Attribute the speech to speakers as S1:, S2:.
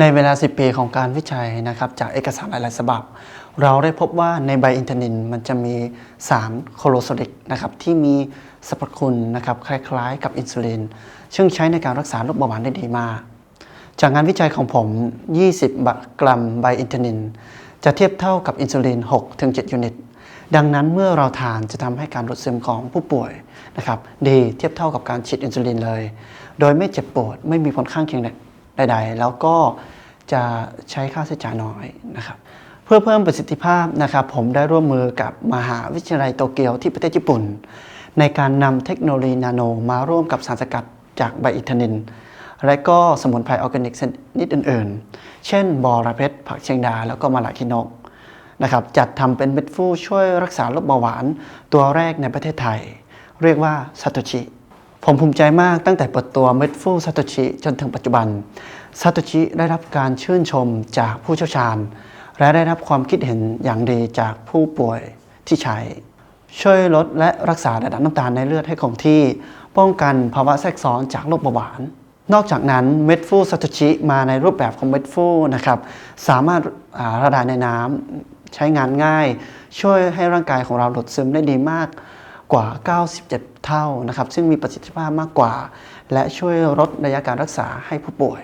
S1: ในเวลา 10 ปีของการวิจัยนะครับจากเอกสารหลาย ๆ ฉบับ เราได้พบว่าในไบอินเทนินมันจะมีสารโคโลโซดิกนะครับที่มีสรรพคุณนะครับคล้าย ๆ กับอินซูลิน ซึ่งใช้ในการรักษาโรคเบาหวานได้ดีมาก จากงานวิจัยของผม 20 กรัมไบอินเทนิน จะเทียบเท่ากับอินซูลิน 6-7 ยูนิต ดังนั้นเมื่อเราทานจะทำให้การดูดซึมของผู้ป่วยนะครับดีเทียบเท่ากับการฉีดอินซูลินเลย โดยไม่เจ็บปวดไม่มีผลข้างเคียง ใดๆ แล้วก็จะใช้ค่าใช้จ่ายน้อยนะครับเพื่อเพิ่มประสิทธิภาพนะครับผมได้ร่วมมือกับมหาวิทยาลัยโตเกียวที่ประเทศญี่ปุ่น ในการนำเทคโนโลยีนาโน มาร่วมกับสารสกัดจากไบอิทานิน และก็สมุนไพรออร์แกนิกชนิดอื่นๆ เช่น บอระเพ็ดผักเชียงดา แล้วก็มะละคินกนะครับจัดทำเป็นเม็ดฟูช่วยรักษาโรคเบาหวานตัวแรกในประเทศไทย เรียกว่าซาโตชิ ผมภูมิใจมากตั้งแต่เปิดตัวเม็ดฟูซาโตชิจนถึงปัจจุบันซาโตชิได้รับการชื่นชมจากผู้เชี่ยวชาญ และได้รับความคิดเห็นอย่างดีจากผู้ป่วยที่ใช้ ช่วยลดและรักษาระดับน้ำตาลในเลือดให้คงที่ ป้องกันภาวะแทรกซ้อนจากโรคเบาหวาน นอกจากนั้นเม็ดฟูซาโตชิมาในรูปแบบของเม็ดฟูนะครับสามารถอ่าละลายในน้ำใช้งานง่าย ช่วยให้ร่างกายของเราดูดซึมได้ดีมาก กว่า 97 เท่านะครับ ซึ่งมีประสิทธิภาพมากกว่า และช่วยลดระยะการรักษาให้ผู้ป่วย